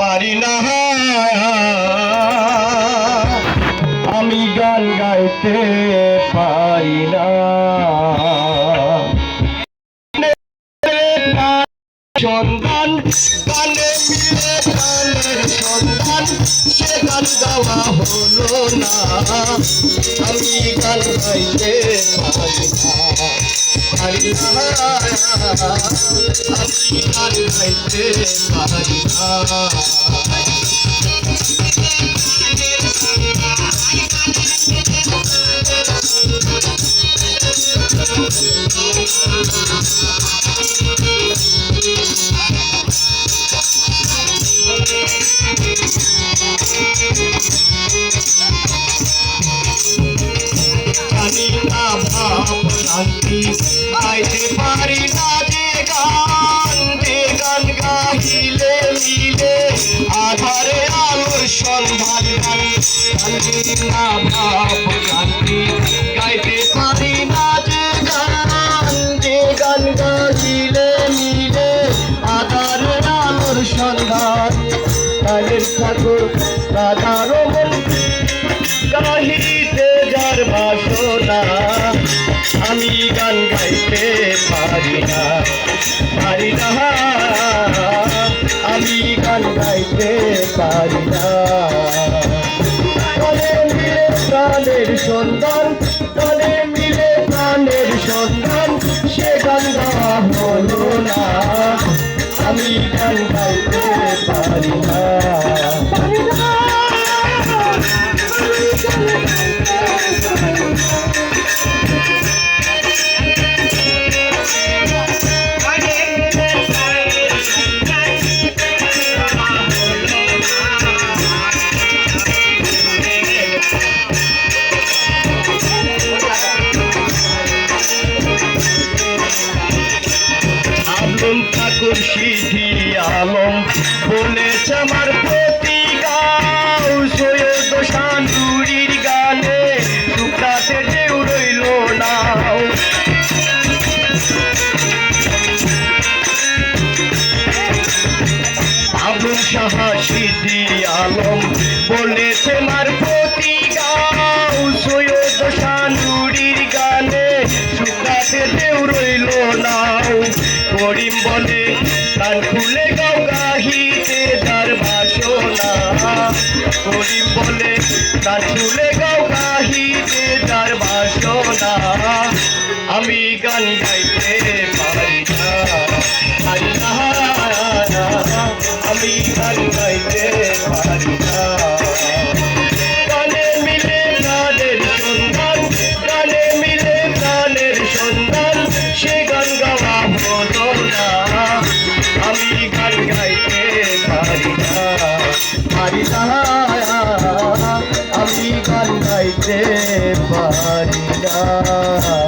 পারি না। আমি গান গাইতে পারি না। সন্ধান গানে মিলে গানের সন্ধান সে গান গাওয়া হলো না। আমি গান গাইতে পারি না। পারি না আমি গান গাইতে পারি না জানি না ভাব শান্তি না ভাব শান্তি গাইতে পারি না যে গান যে গান গাহিলে মিলে আধারে আলোর সন্ধান কালের ঠাকুর রাধার মন গাহিতে যার বাসনা আমি গান গাইতে পারি না পারি না। আমি গান গাইতে পারি না। আমি গান গাইতে পারি না আলম ঠাকুর সিধি আলম বলেছে আমার প্রতি গাও সৈয়দ শান্তুরির গানে শুক্রাতে ঢেউ রইল না আবুল সাহা সিদ্ধি আলম বলেছে মার প্রতি গাও সৈয়দ শানুরির গানে সুতাতে ঢেউ রইল নাও। করিম বলে প্রাণ খুলে গাও গাহিতে যার বাসনা। করিম বলে প্রাণ খুলে গাও গাহিতে যার বাসনা। আমি গান গাইতে পারি না। আমি গান গাইতে পারি না পারি না আমি গান গাইতে পারি না।